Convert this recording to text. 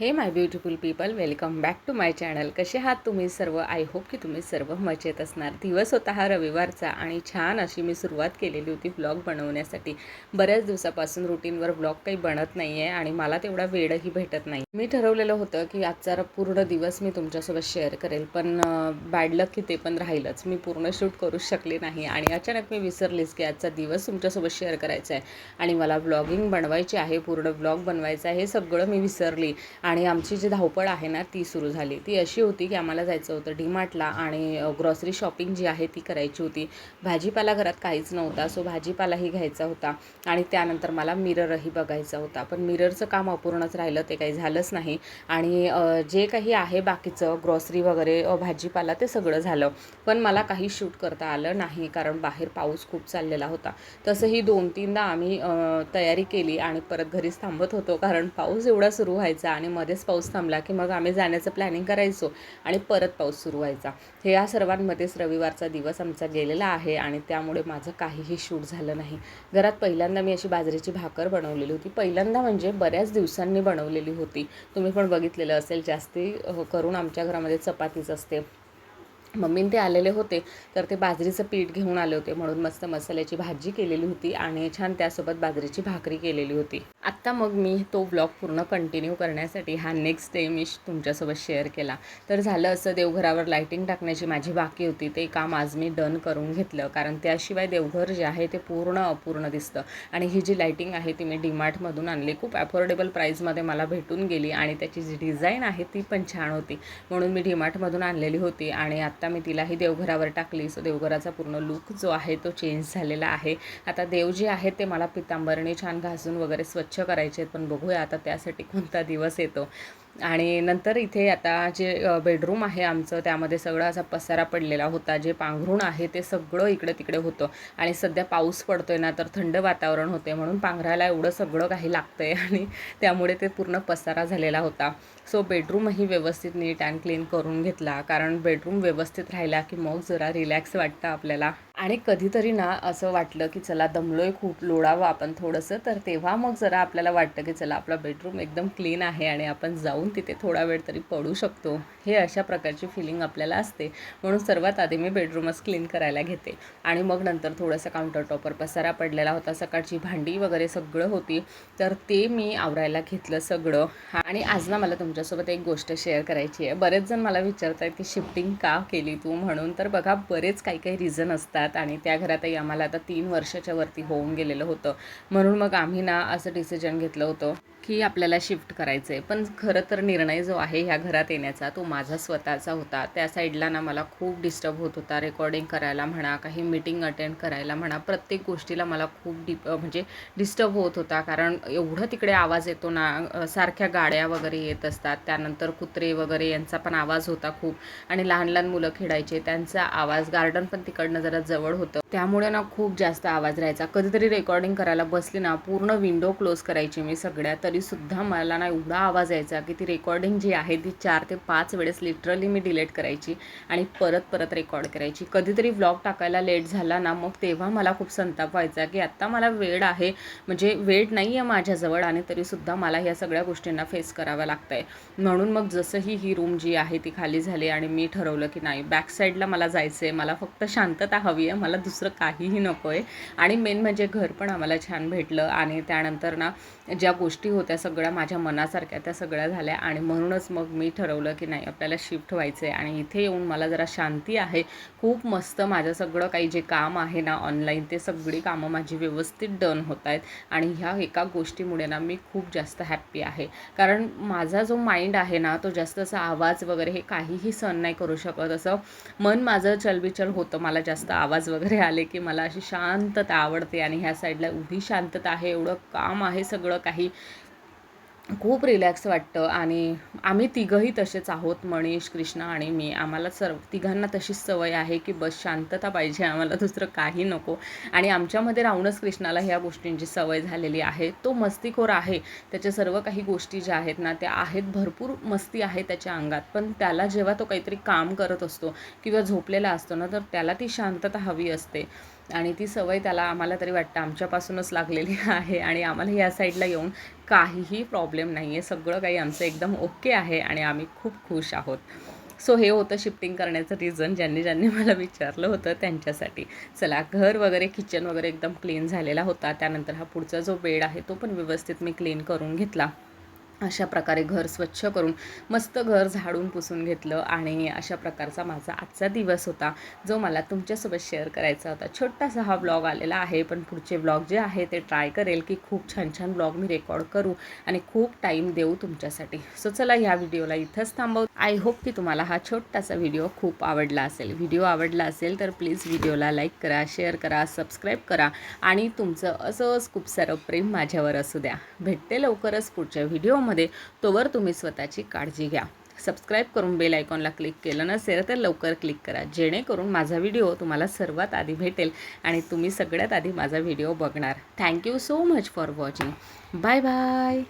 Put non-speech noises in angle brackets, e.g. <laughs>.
Hey my beautiful people welcome back to my channel कसे आहात तुम्ही सर्व? आय होप की तुम्ही सर्व मजेत असणार. दिवस होता हा रविवारचा आणि छान अशी मी सुरुवात केलेली होती ब्लॉग बनवण्यासाठी. बऱ्याच दिवसापासून रुटीनवर ब्लॉग काही बनत नाही आहे आणि मला तेवढा वेळही भेटत नाही. मी ठरवलेलं होतं की आजचा पूर्ण दिवस मी तुमच्यासोबत शेअर करेल पण बॅड लक की ते पण राहीलच. मी पूर्ण शूट करूच शकले नाही आणि अचानक मी विसरलीच की आजचा दिवस तुमच्यासोबत शेअर करायचा आहे आणि मला ब्लॉगिंग बनवायची आहे पूर्ण ब्लॉग बनवायचा आहे हे सगळं मी विसरली. आणि आमची जी धावपळ आहे ना ती सुरू झाली. ती अशी होती की आम्हाला जायचं होतं डीमार्टला आणि ग्रॉसरी शॉपिंग जी आहे ती करायची होती. भाजीपाला घरात काहीच नव्हता सो भाजीपालाही घ्यायचा होता आणि त्यानंतर मला मिररही बघायचा होता. पण मिररचं काम अपूर्णच राहिलं ते काही झालंच नाही. आणि जे काही आहे बाकीचं ग्रॉसरी वगैरे भाजीपाला ते सगळं झालं. पण मला काही शूट करता आलं नाही कारण बाहेर पाऊस खूप चाललेला होता. तसंही दोन तीनदा आम्ही तयारी केली आणि परत घरीच थांबत होतो कारण पाऊस एवढा सुरू व्हायचा आणि मध्येच पाऊस थांबला की मग आम्ही जाण्याचं प्लॅनिंग करायचो आणि परत पाऊस सुरू व्हायचा. हे या सर्वांमध्येच रविवारचा दिवस आमचा गेलेला आहे आणि त्यामुळे माझं काहीही शूट झालं नाही. घरात पहिल्यांदा मी अशी बाजरीची भाकर बनवलेली होती. पहिल्यांदा म्हणजे बऱ्याच दिवसांनी बनवलेली होती. तुम्ही पण बघितलेलं असेल जास्ती करून आमच्या घरामध्ये चपातीच असते. मम्मीन ते आलेले होते तर ते बाजरीचं पीठ घेऊन आले होते. म्हणून मस्त मसाल्याची भाजी केलेली होती आणि छान त्यासोबत बाजरीची भाकरी केलेली होती. आत्ता मग मी तो ब्लॉग पूर्ण कंटिन्यू करण्यासाठी हा नेक्स्ट डे मी तुमच्यासोबत शेअर केला. तर झालं असं देवघरावर लाईटिंग टाकण्याची माझी बाकी होती. ते काम आज मी डन करून घेतलं. कारण त्याशिवाय देवघर जे आहे ते पूर्ण अपूर्ण दिसतं. आणि ही जी लाईटिंग आहे ती मी डीमार्टमधून आणली. खूप अफोर्डेबल प्राईजमध्ये मला भेटून गेली आणि त्याची जी डिझाईन आहे ती पण छान होती. म्हणून मी डीमार्टमधून आणलेली होती आणि आत्ता मी तिलाही देवघरावर टाकली. सो देवघराचा पूर्ण लुक जो आहे तो चेंज झालेला आहे. आता देव जे आहे ते मला पितांबरणी छान घासून वगैरे स्वच्छ करायचे आहेत. पण बघूया आता त्यासाठी कोणता दिवस येतो. आणि नंतर इथे आता जे बेडरूम आहे आमचं त्यामध्ये सगळं असा पसारा पडलेला होता. जे पांघरूण आहे ते सगळं इकडे तिकडे होतं. आणि सध्या पाऊस पडतोय ना तर थंड वातावरण होते म्हणून पांघरायला एवढं सगळं काही लागतं आहे आणि त्यामुळे ते पूर्ण पसारा झालेला होता. सो बेडरूमही व्यवस्थित नीट अँड क्लीन करून घेतला. कारण बेडरूम व्यवस्थित राहिला की मग जरा रिलॅक्स वाटतं आपल्याला. आणि कधीतरी ना असं वाटलं की चला दमलोय खूप लोळावं आपण थोडंसं तर तेव्हा मग जरा आपल्याला वाटतं की चला आपला बेडरूम एकदम क्लीन आहे आणि आपण जाऊन तिथे थोडा वेळ तरी पडू शकतो. हे अशा प्रकारची फिलिंग आपल्याला असते. म्हणून सर्वात आधी मी बेडरूमच क्लीन करायला घेते. आणि मग नंतर थोडंसं काउंटर टॉपर पसारा पडलेला होता सकाळची भांडी वगैरे सगळं होती तर ते मी आवरायला घेतलं सगळं. आणि आज ना मला तुमच्यासोबत एक गोष्ट शेअर करायची आहे. बरेच जण मला विचारत आहेत की शिफ्टिंग का केली तू? म्हणून तर बघा बरेच काही काही रिझन असतात. आणि त्या घरातही आम्हाला आता तीन वर्षाच्या वरती होऊन गेलेलं होतं. म्हणून मग आम्ही ना असं डिसिजन घेतलं होतं. की आपल्याला शिफ्ट करायचं आहे पण खरं तर निर्णय जो आहे ह्या घरात येण्याचा तो माझा स्वतःचा होता. त्या साईडला ना मला खूप डिस्टर्ब होत होता. रेकॉर्डिंग करायला म्हणा काही मीटिंग अटेंड करायला म्हणा प्रत्येक गोष्टीला मला खूप डिप म्हणजे डिस्टर्ब होत होता. कारण एवढं तिकडे आवाज येतो ना सारख्या गाड्या वगैरे येत असतात. त्यानंतर कुत्रे वगैरे यांचा पण आवाज होता खूप. आणि लहान लहान मुलं खेळायचे त्यांचा आवाज गार्डन पण तिकडनं जरा जवळ होतं. त्यामुळे ना खूप जास्त आवाज राहायचा. कधीतरी रेकॉर्डिंग करायला बसली ना पूर्ण विंडो क्लोज करायची मी सगळ्या तरीसुद्धा मला ना एवढा आवाज यायचा की ती रेकॉर्डिंग जी आहे ती चार ते पाच वेळेस लिटरली मी डिलीट करायची आणि परत परत रेकॉर्ड करायची. कधीतरी व्लॉग टाकायला लेट झाला ना मग तेव्हा मला खूप संताप व्हायचा की आत्ता मला वेळ आहे. म्हणजे वेळ नाही आहे माझ्याजवळ आणि तरीसुद्धा मला ह्या सगळ्या गोष्टींना फेस करावं लागत आहे म्हणून मग जसंही ही रूम जी आहे ती खाली झाली आणि मी ठरवलं की नाही बॅक साईडला मला जायचं आहे मला फक्त शांतता हवी आहे. मला दुसरं काहीही नको आहे आणि मेन म्हणजे घर पण आम्हाला छान भेटलं. आणि त्यानंतर ना ज्या गोष्टी होत्या सगळ्या माझ्या मनासारख्या त्या सगळ्या झाल्या आणि म्हणूनच मग मी ठरवलं की नाही आपल्याला शिफ्ट व्हायचं आहे आणि इथे येऊन मला जरा शांती आहे. खूप मस्त माझं सगळं काही जे काम आहे ना ऑनलाईन ते सगळी कामं माझी व्यवस्थित डन होत आहेत आणि ह्या एका गोष्टीमुळे ना मी खूप जास्त हॅप्पी आहे. कारण माझा जो माइंड आहे ना तो जास्त असा आवाज वगैरे हे काहीही सहन नाही करू शकत. असं मन माझं चलबिचल होतं. मला जास्त आवाज वगैरे आले की मला अशी शांतता आवडते आणि ह्या साईडला एवढी शांतता आहे एवढं काम आहे सगळं काही. खूप रिलॅक्स वाटतं आणि आम्ही तिघंही तसेच आहोत मनीष कृष्णा आणि मी. आम्हाला सर्व तिघांना तशीच सवय आहे की बस शांतता पाहिजे आम्हाला दुसरं काही नको. आणि आमच्यामध्ये राहूनच कृष्णाला ह्या गोष्टींची सवय झालेली आहे. तो मस्तीखोर आहे. त्याच्या सर्व काही गोष्टी ज्या आहेत ना त्या आहेत भरपूर मस्ती आहे त्याच्या अंगात. पण त्याला जेव्हा तो काहीतरी काम करत असतो किंवा झोपलेला असतो ना तर त्याला ती शांतता हवी असते. आणि ती सवय त्याला आम्हाला तरी वाटतं आमच्यापासूनच लागलेली <laughs> आहे आणि आम्हाला या साईडला येऊन काहीही प्रॉब्लेम नाही आहे. सगळं काही आमचं एकदम ओके आहे आणि आम्ही खूप खुश आहोत. सो हे होतं शिफ्टिंग करण्याचं रिझन ज्यांनी ज्यांनी मला विचारलं होतं त्यांच्यासाठी. चला घर वगैरे किचन वगैरे एकदम क्लीन झालेला होता. त्यानंतर हा पुढचा जो बेड आहे तो पण व्यवस्थित मी क्लीन करून घेतला. अशा प्रकारे घर स्वच्छ करून मस्त घर झाडून पुसून घेतलं आणि अशा प्रकारचा माझा आजचा दिवस होता जो मला तुमच्यासोबत शेअर करायचा होता. छोटासा हा ब्लॉग आलेला आहे पण पुढचे ब्लॉग जे आहे ते ट्राय करेल की खूप छान छान ब्लॉग मी रेकॉर्ड करू आणि खूप टाईम देऊ तुमच्यासाठी. सो चला ह्या व्हिडिओला इथंच थांबव. आय होप की तुम्हाला हा छोटासा व्हिडिओ खूप आवडला असेल. व्हिडिओ आवडला असेल तर प्लीज व्हिडिओला लाईक करा शेअर करा सबस्क्राईब करा आणि तुमचं असंच खूप सारं प्रेम माझ्यावर असू द्या. भेटते लवकरच पुढच्या व्हिडिओमध्ये तोवर तुम्ही स्वतःची काळजी घ्या. सबस्क्राईब करून बेल आयकॉनला क्लिक केलं नसेल तर लवकर क्लिक करा. जेणेकरून माझा व्हिडिओ तुम्हाला सर्वात आधी भेटेल आणि तुम्ही सगळ्यात आधी माझा व्हिडिओ बघणार. Thank you so much for watching bye bye